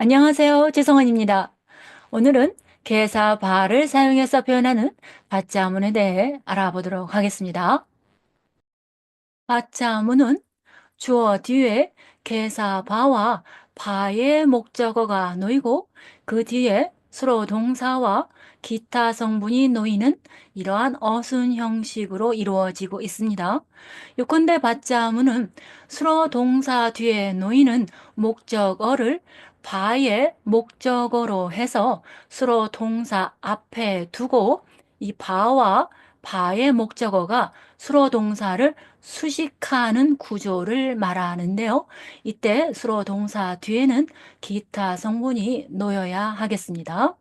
안녕하세요. 최성원입니다. 오늘은 개사 바를 사용해서 표현하는 받자문에 대해 알아보도록 하겠습니다. 받자문은 주어 뒤에 개사 바와 바의 목적어가 놓이고 그 뒤에 수로 동사와 기타 성분이 놓이는 이러한 어순 형식으로 이루어지고 있습니다. 요컨대 받자문은 수로 동사 뒤에 놓이는 목적어를 바의 목적어로 해서 수로 동사 앞에 두고 이 바와 바의 목적어가 수로 동사를 수식하는 구조를 말하는데요. 이때 수로 동사 뒤에는 기타 성분이 놓여야 하겠습니다.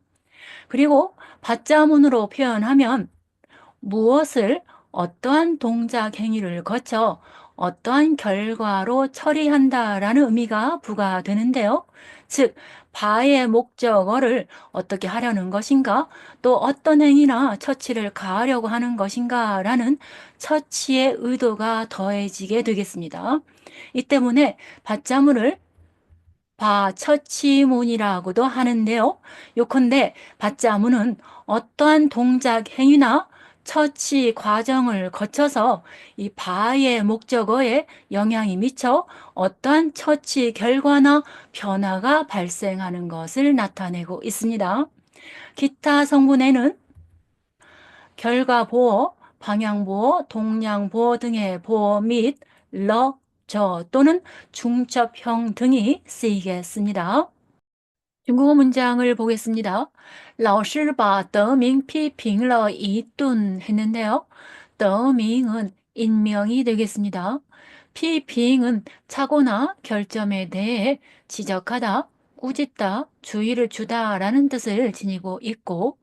그리고 받자문으로 표현하면 무엇을 어떠한 동작 행위를 거쳐 어떠한 결과로 처리한다라는 의미가 부과되는데요. 즉, 바의 목적어를 어떻게 하려는 것인가, 또 어떤 행위나 처치를 가하려고 하는 것인가 라는 처치의 의도가 더해지게 되겠습니다. 이 때문에 받자문을 바처치문이라고도 하는데요. 요컨대 받자문은 어떠한 동작 행위나 처치 과정을 거쳐서 이 바의 목적어에 영향이 미쳐 어떠한 처치 결과나 변화가 발생하는 것을 나타내고 있습니다. 기타 성분에는 결과 보호, 방향 보호, 동량 보호 등의 보호 및 러, 저 또는 중첩형 등이 쓰이겠습니다. 중국어 문장을 보겠습니다. 老师把德明批评了一顿 했는데요. 德明은 인명이 되겠습니다.批评은 차고나 결점에 대해 지적하다, 꾸짖다, 주의를 주다 라는 뜻을 지니고 있고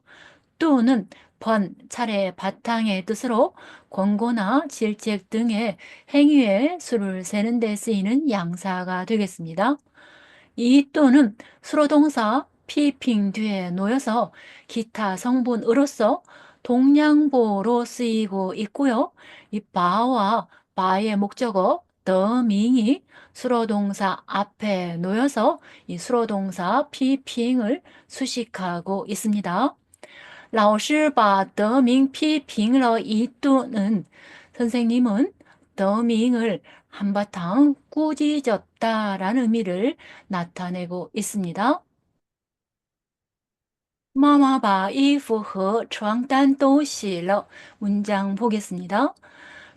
또는 번, 차례, 바탕의 뜻으로 권고나 질책 등의 행위에 수를 세는 데 쓰이는 양사가 되겠습니다. 이 또는 수로동사 피핑 뒤에 놓여서 기타 성분으로서 동양보로 쓰이고 있고요. 이 바와 바의 목적어 더밍이 수로동사 앞에 놓여서 이 수로동사 피핑을 수식하고 있습니다. 라오실바 더밍 피핑러 이 또는 선생님은 더밍을 한바탕 꾸짖었다라는 의미를 나타내고 있습니다. 마마바 이프허 주앙단 도시러 문장 보겠습니다.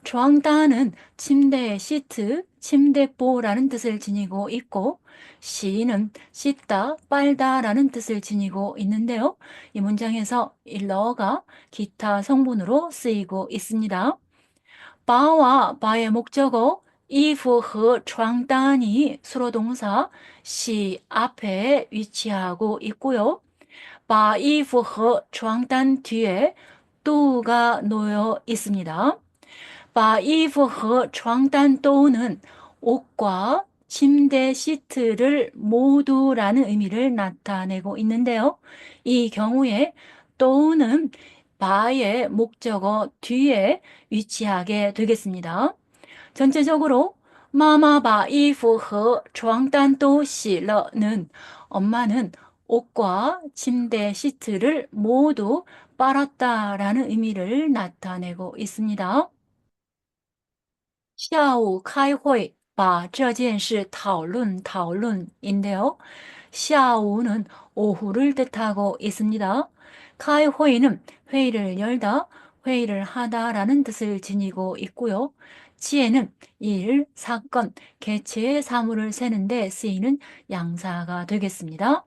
주앙단은 침대 시트, 침대보라는 뜻을 지니고 있고 시는 씻다, 빨다라는 뜻을 지니고 있는데요. 이 문장에서 일러가 기타 성분으로 쓰이고 있습니다. 바와 바의 목적어, 이프和 床单이 수로동사 시 앞에 위치하고 있고요. 바 이프和 床单 뒤에 또가 놓여 있습니다. 바 이프和 床单또는 옷과 침대 시트를 모두라는 의미를 나타내고 있는데요. 이 경우에 또는 바의 목적어 뒤에 위치하게 되겠습니다. 전체적으로 마마바 이프和 床单都洗了는 엄마는 옷과 침대 시트를 모두 빨았다라는 의미를 나타내고 있습니다. 下午开会把这件事讨论讨论인데요. 下午는 오후를 뜻하고 있습니다. 카이회의는 회의를 열다, 회의를 하다라는 뜻을 지니고 있고요. 지혜는 일, 사건, 개체의 사물을 세는데 쓰이는 양사가 되겠습니다.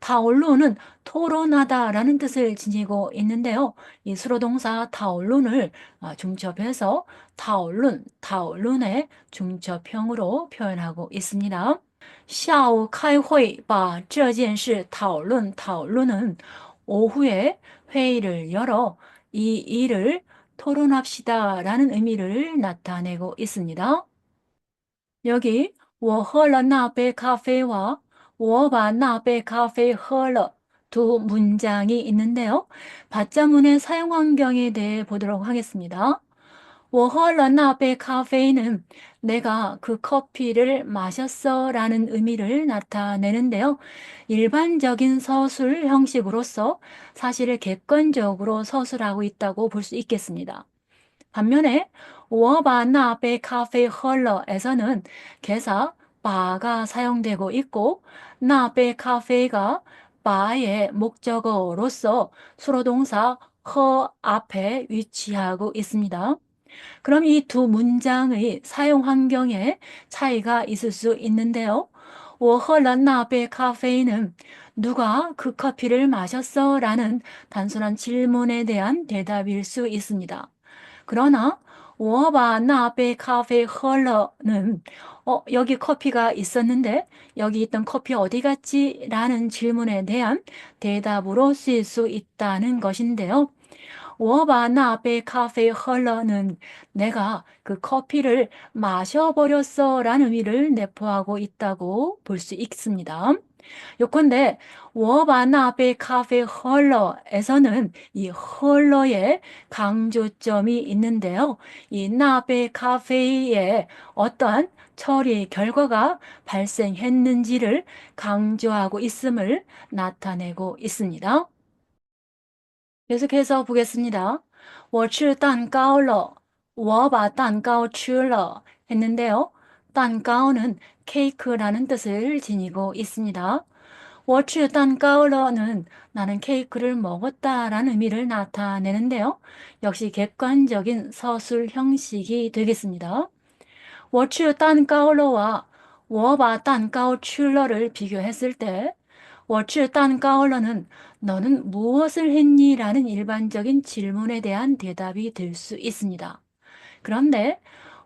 타올론은 토론하다라는 뜻을 지니고 있는데요. 이 수로동사 타올론을 아, 중첩해서 타올론, 타올론의 중첩형으로 표현하고 있습니다. 下午开会把这件事讨论讨论은 오후에 회의를 열어 이 일을 토론합시다 라는 의미를 나타내고 있습니다. 여기 我喝了那杯咖啡와 我把那杯咖啡喝了두 문장이 있는데요. 받자문의 사용 환경에 대해 보도록 하겠습니다. 워홀러 나베 카페인은 내가 그 커피를 마셨어 라는 의미를 나타내는데요. 일반적인 서술 형식으로서 사실을 객관적으로 서술하고 있다고 볼 수 있겠습니다. 반면에 워바나베 카페 헐러에서는 개사 바가 사용되고 있고 나베 카페가 바의 목적어로서 수로동사 허 앞에 위치하고 있습니다. 그럼 이 두 문장의 사용 환경에 차이가 있을 수 있는데요. 我喝了那杯咖啡는 누가 그 커피를 마셨어? 라는 단순한 질문에 대한 대답일 수 있습니다. 그러나 我把那杯咖啡喝了는 어, 여기 커피가 있었는데 여기 있던 커피 어디 갔지? 라는 질문에 대한 대답으로 쓰일 수 있다는 것인데요. 워바나베 카페 헐러는 내가 그 커피를 마셔버렸어 라는 의미를 내포하고 있다고 볼 수 있습니다. 요컨대 워바나베 카페 헐러에서는 이 헐러에 강조점이 있는데요. 이 나베 카페에 어떠한 처리 결과가 발생했는지를 강조하고 있음을 나타내고 있습니다. 계속해서 보겠습니다. 我吃蛋糕了.我把蛋糕吃了 했는데요. 蛋糕는 케이크라는 뜻을 지니고 있습니다. 我吃蛋糕了는 나는 케이크를 먹었다라는 의미를 나타내는데요. 역시 객관적인 서술 형식이 되겠습니다. 我吃蛋糕了와 我把蛋糕吃了를 비교했을 때 워츠 딴까얼러는 너는 무엇을 했니? 라는 일반적인 질문에 대한 대답이 될 수 있습니다. 그런데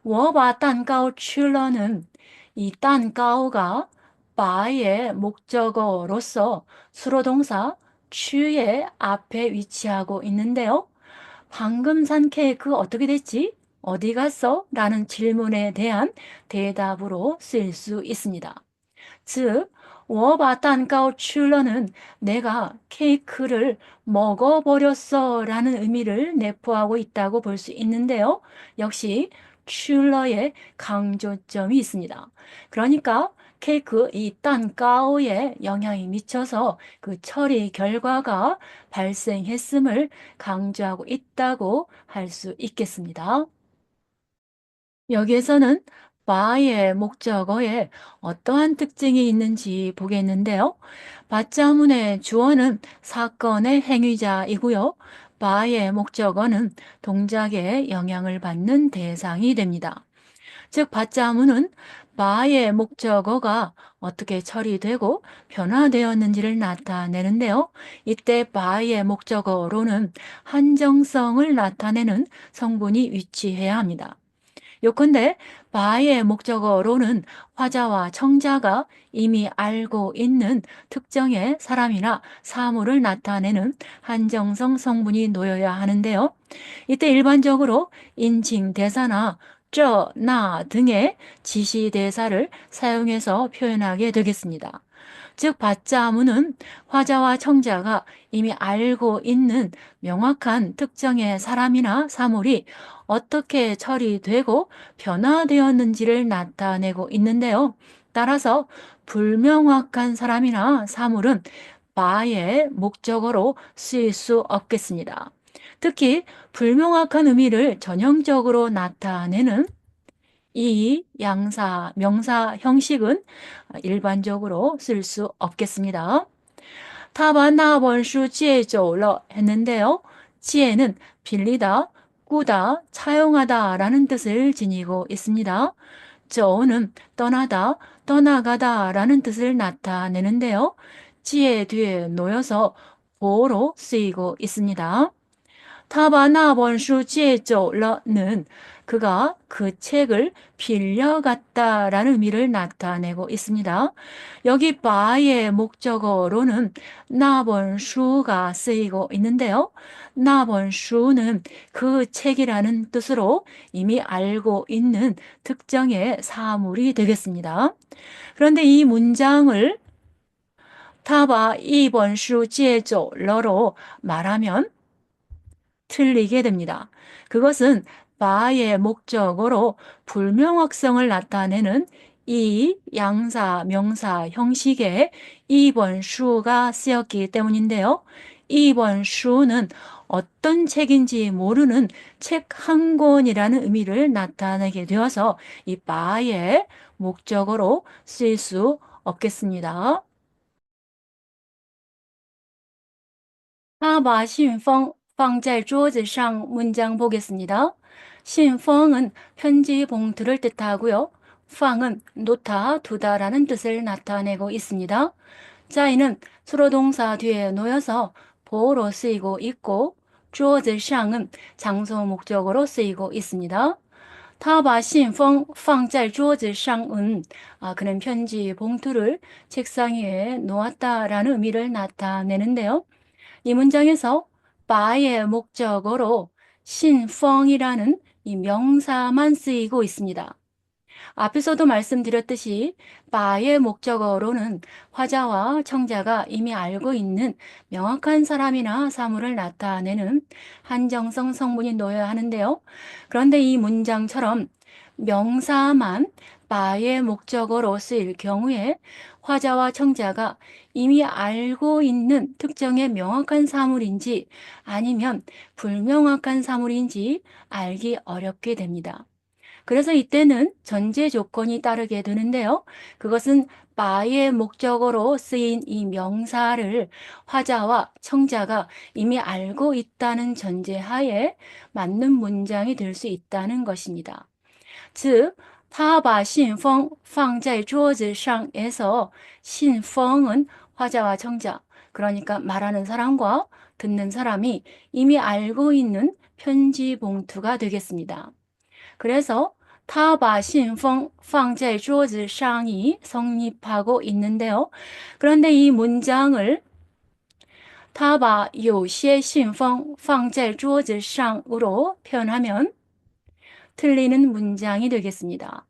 워바 딴까오 출러는 이 딴까오가 바의 목적어로서 수로동사 추의 앞에 위치하고 있는데요. 방금 산 케이크 어떻게 됐지? 어디 갔어? 라는 질문에 대한 대답으로 쓸수 있습니다. 즉, 워바단가오 출러는 내가 케이크를 먹어버렸어 라는 의미를 내포하고 있다고 볼 수 있는데요. 역시 출러의 강조점이 있습니다. 그러니까 케이크 이 딴가오에 영향이 미쳐서 그 처리 결과가 발생했음을 강조하고 있다고 할 수 있겠습니다. 여기에서는 바의 목적어에 어떠한 특징이 있는지 보겠는데요. 받자문의 주어는 사건의 행위자이고요. 바의 목적어는 동작에 영향을 받는 대상이 됩니다. 즉 받자문은 바의 목적어가 어떻게 처리되고 변화되었는지를 나타내는데요. 이때 바의 목적어로는 한정성을 나타내는 성분이 위치해야 합니다. 요컨대 바의 목적어로는 화자와 청자가 이미 알고 있는 특정의 사람이나 사물을 나타내는 한정성 성분이 놓여야 하는데요. 이때 일반적으로 인칭 대사나 저, 나 등의 지시 대사를 사용해서 표현하게 되겠습니다. 즉 받자 문은 화자와 청자가 이미 알고 있는 명확한 특정의 사람이나 사물이 어떻게 처리되고 변화되었는지를 나타내고 있는데요. 따라서 불명확한 사람이나 사물은 바의 목적어로 쓰일 수 없겠습니다. 특히 불명확한 의미를 전형적으로 나타내는 이 양사, 명사 형식은 일반적으로 쓸 수 없겠습니다. 타바나 원수 지혜조러 했는데요. 지혜는 빌리다, 꾸다, 차용하다 라는 뜻을 지니고 있습니다. 저는 떠나다, 떠나가다 라는 뜻을 나타내는데요. 지혜 뒤에 놓여서 보로 쓰이고 있습니다. 타바나 원수 지혜조러는 그가 그 책을 빌려갔다라는 의미를 나타내고 있습니다. 여기 바의 목적어로는 나본슈가 쓰이고 있는데요. 나본슈는 그 책이라는 뜻으로 이미 알고 있는 특정의 사물이 되겠습니다. 그런데 이 문장을 타바 이번슈 제조 러로 말하면 틀리게 됩니다. 그것은 바의 목적어로 불명확성을 나타내는 이 양사, 명사 형식의 2번 슈가 쓰였기 때문인데요. 2번 슈는 어떤 책인지 모르는 책 한 권이라는 의미를 나타내게 되어서 이 바의 목적어로 쓰일 수 없겠습니다. 他把信封放在桌子上 문장 보겠습니다. 신펑은 편지 봉투를 뜻하고요. 팡은 놓다, 두다라는 뜻을 나타내고 있습니다. 자이는 수로 동사 뒤에 놓여서 보로 쓰이고 있고 주어질샹은 장소 목적으로 쓰이고 있습니다. 타바 신펑 팡짤 주어질샹은 아, 그는 편지 봉투를 책상 위에 놓았다라는 의미를 나타내는데요. 이 문장에서 바의 목적으로 신펑이라는 이 명사만 쓰이고 있습니다. 앞에서도 말씀드렸듯이 바의 목적어로는 화자와 청자가 이미 알고 있는 명확한 사람이나 사물을 나타내는 한정성 성분이 놓여야 하는데요. 그런데 이 문장처럼 명사만 바의 목적어로 쓰일 경우에 화자와 청자가 이미 알고 있는 특정의 명확한 사물인지 아니면 불명확한 사물인지 알기 어렵게 됩니다. 그래서 이때는 전제 조건이 따르게 되는데요. 그것은 바의 목적어로 쓰인 이 명사를 화자와 청자가 이미 알고 있다는 전제하에 맞는 문장이 될 수 있다는 것입니다. 즉, 他把信封放在桌子上에서 신펑은 화자와 청자, 그러니까 말하는 사람과 듣는 사람이 이미 알고 있는 편지 봉투가 되겠습니다. 그래서 他把信封放在桌子上이 성립하고 있는데요. 그런데 이 문장을 他把有些信封放在桌子上으로 표현하면 틀리는 문장이 되겠습니다.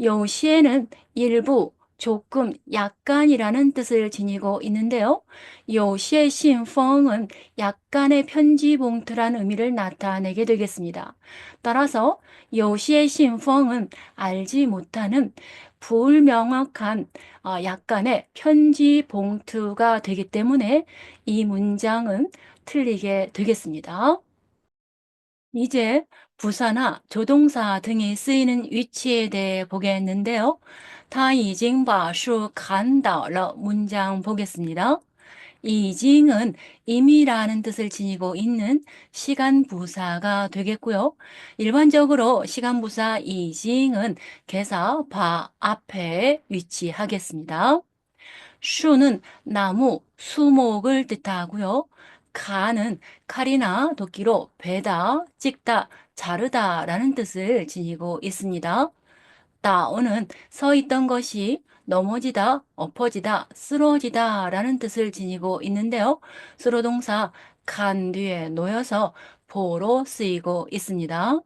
요시에는 일부, 조금, 약간이라는 뜻을 지니고 있는데요. 요시의 신펑은 약간의 편지 봉투란 의미를 나타내게 되겠습니다. 따라서 요시의 신펑은 알지 못하는 불명확한 어, 약간의 편지 봉투가 되기 때문에 이 문장은 틀리게 되겠습니다. 이제 부사나 조동사 등이 쓰이는 위치에 대해 보겠는데요. 다이징바슈 간다러 문장 보겠습니다. 이징은 이미라는 뜻을 지니고 있는 시간 부사가 되겠고요. 일반적으로 시간 부사 이징은 개사 바 앞에 위치하겠습니다. 슈는 나무, 수목을 뜻하고요. 가는 칼이나 도끼로 베다, 찍다, 자르다라는 뜻을 지니고 있습니다. 다오는 서 있던 것이 넘어지다, 엎어지다, 쓰러지다 라는 뜻을 지니고 있는데요. 수로 동사 간 뒤에 놓여서 보로 쓰이고 있습니다.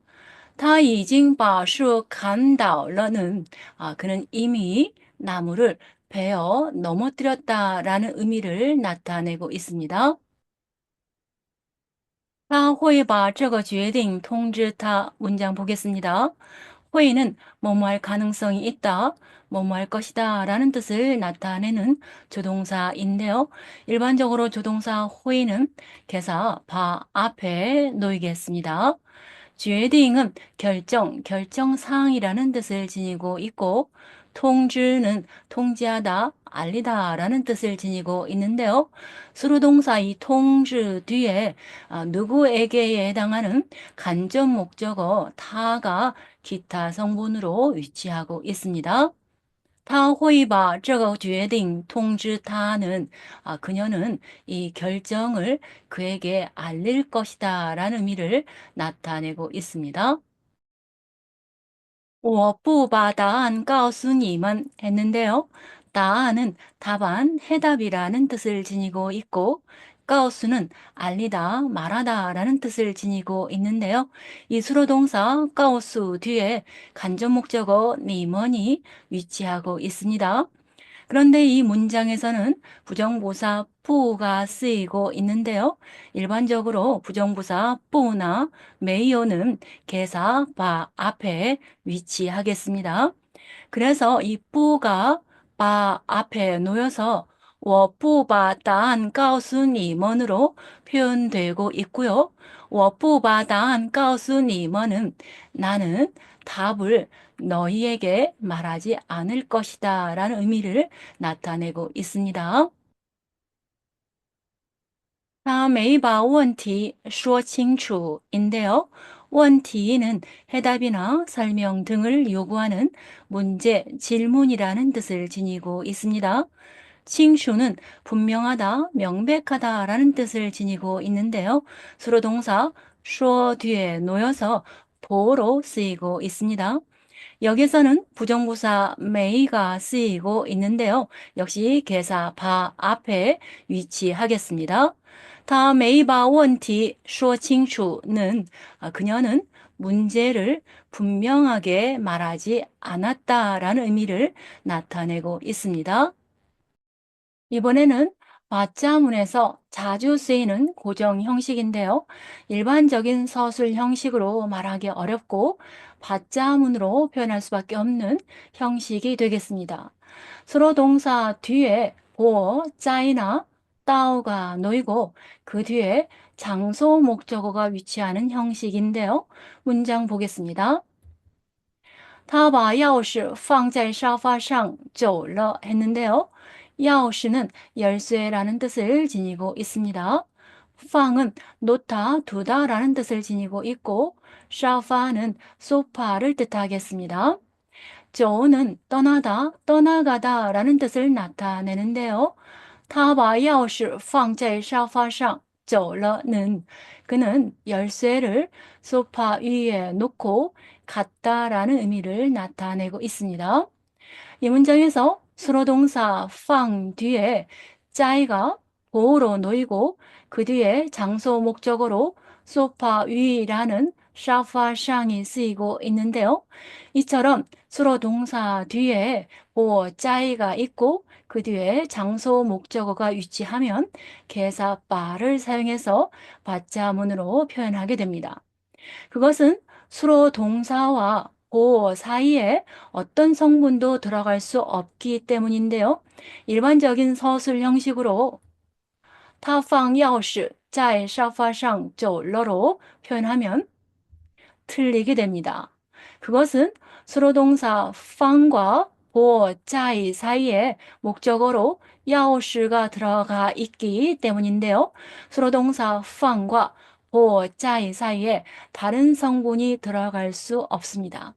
타이징바슈 간다러는 아, 그는 이미 나무를 베어 넘어뜨렸다라는 의미를 나타내고 있습니다. 他会把这个决定通知他 문장 보겠습니다. 회의는 뭐뭐 할 가능성이 있다, 뭐뭐 할 것이다 라는 뜻을 나타내는 조동사인데요. 일반적으로 조동사 회의는 개사 바 앞에 놓이겠습니다. 决定은 결정, 결정사항이라는 뜻을 지니고 있고 통주는 통지하다, 알리다 라는 뜻을 지니고 있는데요. 수로동사 이 통주 뒤에 아, 누구에게에 해당하는 간접 목적어 타가 기타 성분으로 위치하고 있습니다. 他会把这个决定通知他는 아, 그녀는 이 결정을 그에게 알릴 것이다 라는 의미를 나타내고 있습니다. 我不把答案告诉你们 했는데요.答案은 답안, 해답이라는 뜻을 지니고 있고 가우스는 알리다, 말하다 라는 뜻을 지니고 있는데요. 이 수로동사 가우스 뒤에 간접 목적어 니먼이 위치하고 있습니다. 그런데 이 문장에서는 부정부사 부가 쓰이고 있는데요. 일반적으로 부정부사 뿌나 메이어는 개사 바 앞에 위치하겠습니다. 그래서 이 뿌가 바 앞에 놓여서 워뿌바단 가오순이먼으로 표현되고 있고요. 워뿌바단 가오순이먼은 나는 답을 너희에게 말하지 않을 것이다 라는 의미를 나타내고 있습니다. 다메이바 원티 쇼칭추인데요. 원티는 해답이나 설명 등을 요구하는 문제, 질문이라는 뜻을 지니고 있습니다. 칭슈는 분명하다, 명백하다라는 뜻을 지니고 있는데요. 수로동사 쇼 뒤에 놓여서 보로 쓰이고 있습니다. 여기서는 부정부사 메이가 쓰이고 있는데요. 역시 개사 바 앞에 위치하겠습니다. 다 메이바 원티 쇼칭추는 아, 그녀는 문제를 분명하게 말하지 않았다라는 의미를 나타내고 있습니다. 이번에는 맞자문에서 자주 쓰이는 고정 형식인데요. 일반적인 서술 형식으로 말하기 어렵고 받자문으로 표현할 수밖에 없는 형식이 되겠습니다. 수로 동사 뒤에 보, 짜이나 따오가 놓이고 그 뒤에 장소 목적어가 위치하는 형식인데요. 문장 보겠습니다. 他把钥匙放在沙发上走了 했는데요. 钥匙는 열쇠라는 뜻을 지니고 있습니다. 후방은 놓다, 두다 라는 뜻을 지니고 있고 샤파는 소파를 뜻하겠습니다. 저는 떠나다, 떠나가다 라는 뜻을 나타내는데요. 타바야오시 황제 샤파상 저러는 그는 열쇠를 소파 위에 놓고 갔다라는 의미를 나타내고 있습니다. 이 문장에서 수로동사 황 뒤에 짜이가 보호로 놓이고 그 뒤에 장소 목적어로 소파 위라는 샤파샹이 쓰이고 있는데요. 이처럼 수로 동사 뒤에 보어 짜이가 있고 그 뒤에 장소 목적어가 위치하면 개사 바를 사용해서 받자문으로 표현하게 됩니다. 그것은 수로 동사와 고 사이에 어떤 성분도 들어갈 수 없기 때문인데요. 일반적인 서술 형식으로 타팡 야오시 자의 샤파샹 쪼러로 표현하면 틀리게 됩니다. 그것은 수로 동사 팡과 보자이 사이에 목적어로 야오시가 들어가 있기 때문인데요. 수로 동사 팡과 보자이 사이에 다른 성분이 들어갈 수 없습니다.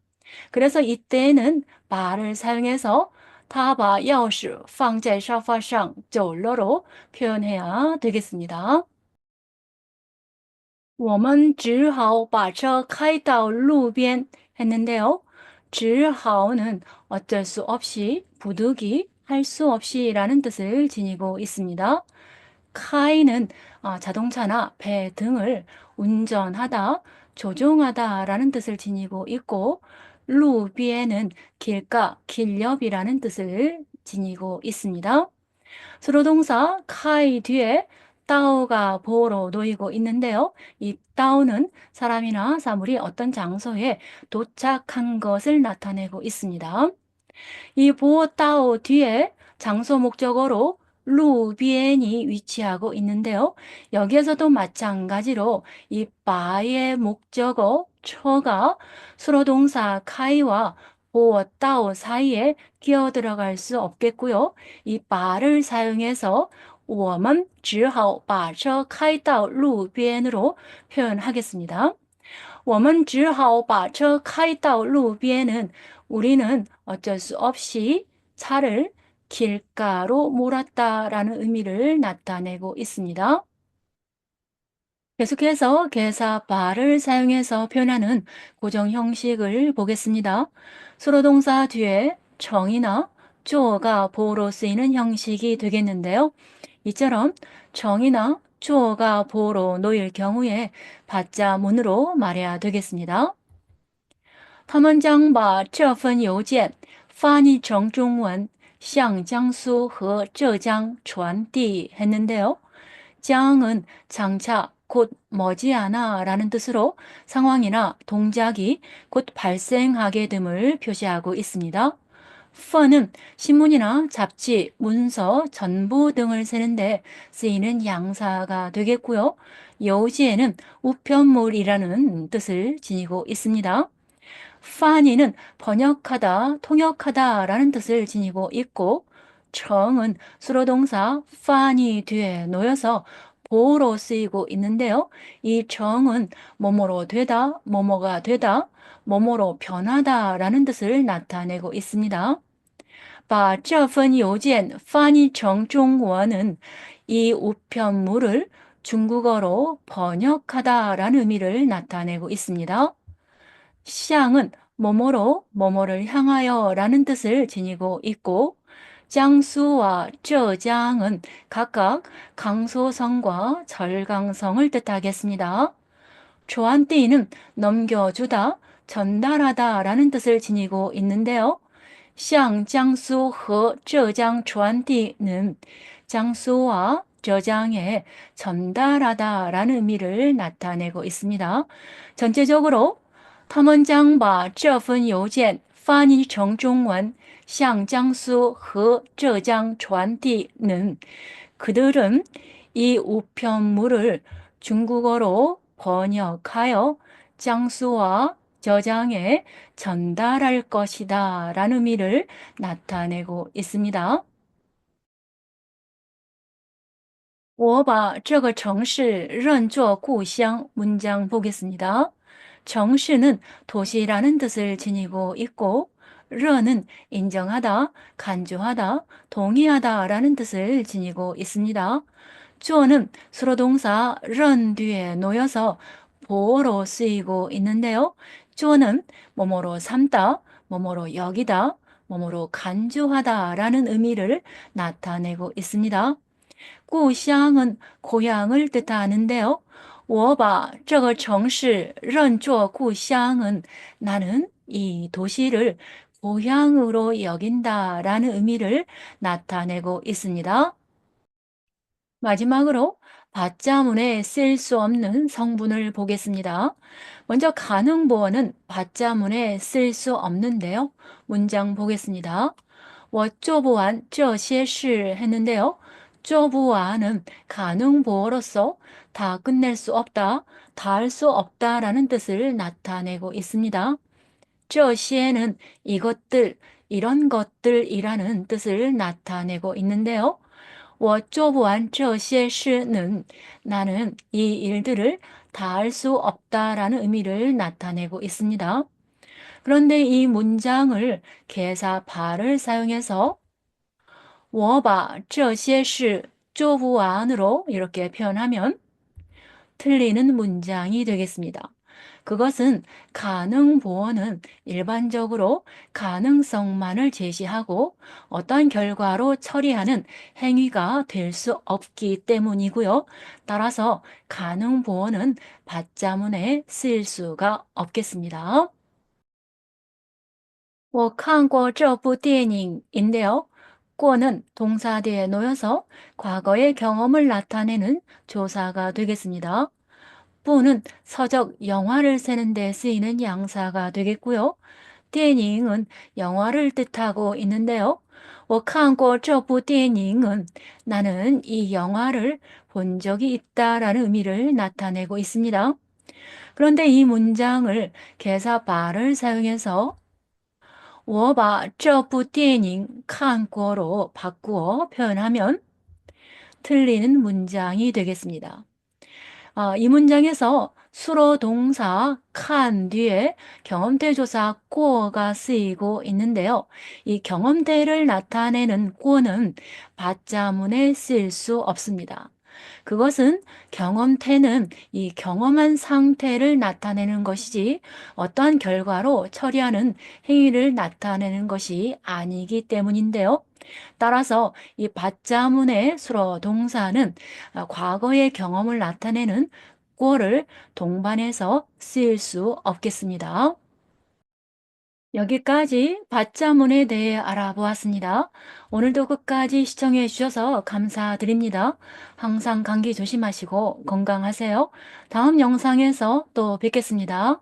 그래서 이때에는 말을 사용해서 他把钥匙放在沙发上走了로 표현해야 되겠습니다. 我们只好把车开到路边 했는데요. 只好는 어쩔 수 없이, 부득이, 할 수 없이 라는 뜻을 지니고 있습니다. 카이는 아, 자동차나 배 등을 운전하다, 조종하다 라는 뜻을 지니고 있고 루비에는 길가, 길 옆이라는 뜻을 지니고 있습니다. 수로동사 카이 뒤에 따오가 보로 놓이고 있는데요. 이 따오는 사람이나 사물이 어떤 장소에 도착한 것을 나타내고 있습니다. 이 보호 따오 뒤에 장소 목적어로 루비엔이 위치하고 있는데요. 여기에서도 마찬가지로 이 바의 목적어 처가 수로동사 카이와 보어 따오 사이에 끼어 들어갈 수 없겠고요. 이 바를 사용해서 我们只好把车开到路边으로 표현하겠습니다. 我们只好把车开到路边은 우리는 어쩔 수 없이 차를 길가로 몰았다라는 의미를 나타내고 있습니다. 계속해서 개사 바를 사용해서 표현하는 고정 형식을 보겠습니다. 수로동사 뒤에 정이나 쪼가 보로 쓰이는 형식이 되겠는데요. 이처럼 정이나 쪼가 보로 놓일 경우에 받자문으로 말해야 되겠습니다. 他们将把这份邮件翻译成中文 向江苏和浙江传递했는데요. 장은 장차 곧 머지않아 라는 뜻으로 상황이나 동작이 곧 발생하게 됨을 표시하고 있습니다. 펀은 신문이나 잡지, 문서, 전부 등을 세는데 쓰이는 양사가 되겠고요. 여지에는 우편물이라는 뜻을 지니고 있습니다. 파니는 번역하다, 통역하다 라는 뜻을 지니고 있고 청은 수로동사 파니 뒤에 놓여서 보로 쓰이고 있는데요. 이 청은 뭐뭐로 되다, 뭐뭐가 되다, 뭐뭐로 변하다 라는 뜻을 나타내고 있습니다. 把这份邮件翻译成中文은 이 우편물을 중국어로 번역하다라는 의미를 나타내고 있습니다. 시장은 뭐뭐로 뭐뭐를 향하여 라는 뜻을 지니고 있고 장수와 저장은 각각 강소성과 절강성을 뜻하겠습니다. 조한띠는 넘겨주다, 전달하다 라는 뜻을 지니고 있는데요. 向江苏和浙江传递는 장수와 저장에 전달하다라는 의미를 나타내고 있습니다. 전체적으로 他们将把这份邮件翻译成中文 向江苏和浙江传递는 그들은 이 우편물을 중국어로 번역하여 장수와 저장에 전달할 것이다 라는 의미를 나타내고 있습니다. 我把这个城市认作故乡 문장 보겠습니다. 정시는 도시라는 뜻을 지니고 있고 르는 인정하다, 간주하다, 동의하다 라는 뜻을 지니고 있습니다. 주어는 수로동사 런 뒤에 놓여서 보어로 쓰이고 있는데요. 주어는 뭐뭐로 삼다, 뭐뭐로 여기다, 뭐뭐로 간주하다 라는 의미를 나타내고 있습니다.故乡은 고향을 뜻하는데요. 我把这个城市认作故乡은 나는 이 도시를 고향으로 여긴다라는 의미를 나타내고 있습니다. 마지막으로 받자문에 쓸 수 없는 성분을 보겠습니다. 먼저 가능보어는 받자문에 쓸 수 없는데요. 문장 보겠습니다. 我做不完这些事 했는데요. 做不完은 가능보어로서 다 끝낼 수 없다, 다 할 수 없다라는 뜻을 나타내고 있습니다. 这些는 이것들, 이런 것들이라는 뜻을 나타내고 있는데요. 我做不完这些事는 나는 이 일들을 다 할 수 없다라는 의미를 나타내고 있습니다. 그런데 이 문장을 개사 발을 사용해서 我把这些事做不完으로 이렇게 표현하면 틀리는 문장이 되겠습니다. 그것은 가능 보어는 일반적으로 가능성만을 제시하고 어떠한 결과로 처리하는 행위가 될 수 없기 때문이고요. 따라서 가능 보어는 받자문에 쓰일 수가 없겠습니다. 我看过这部电影인데요. 꿔는 동사 뒤에 놓여서 과거의 경험을 나타내는 조사가 되겠습니다. 뿌는 서적 영화를 세는 데 쓰이는 양사가 되겠고요. 电影은 영화를 뜻하고 있는데요. 我看过这部电影은 나는 이 영화를 본 적이 있다라는 의미를 나타내고 있습니다. 그런데 이 문장을 개사 발을 사용해서 我把这部电影看过로 바꾸어 표현하면 틀리는 문장이 되겠습니다. 아, 이 문장에서 수로 동사 칸 뒤에 경험대 조사 꼬가 쓰이고 있는데요. 이 경험대를 나타내는 꼬는 받자문에 쓸수 없습니다. 그것은 경험태는 이 경험한 상태를 나타내는 것이지 어떠한 결과로 처리하는 행위를 나타내는 것이 아니기 때문인데요. 따라서 이 받자문의 수로 동사는 과거의 경험을 나타내는 꼴을 동반해서 쓰일 수 없겠습니다. 여기까지 받자문에 대해 알아보았습니다. 오늘도 끝까지 시청해 주셔서 감사드립니다. 항상 감기 조심하시고 건강하세요. 다음 영상에서 또 뵙겠습니다.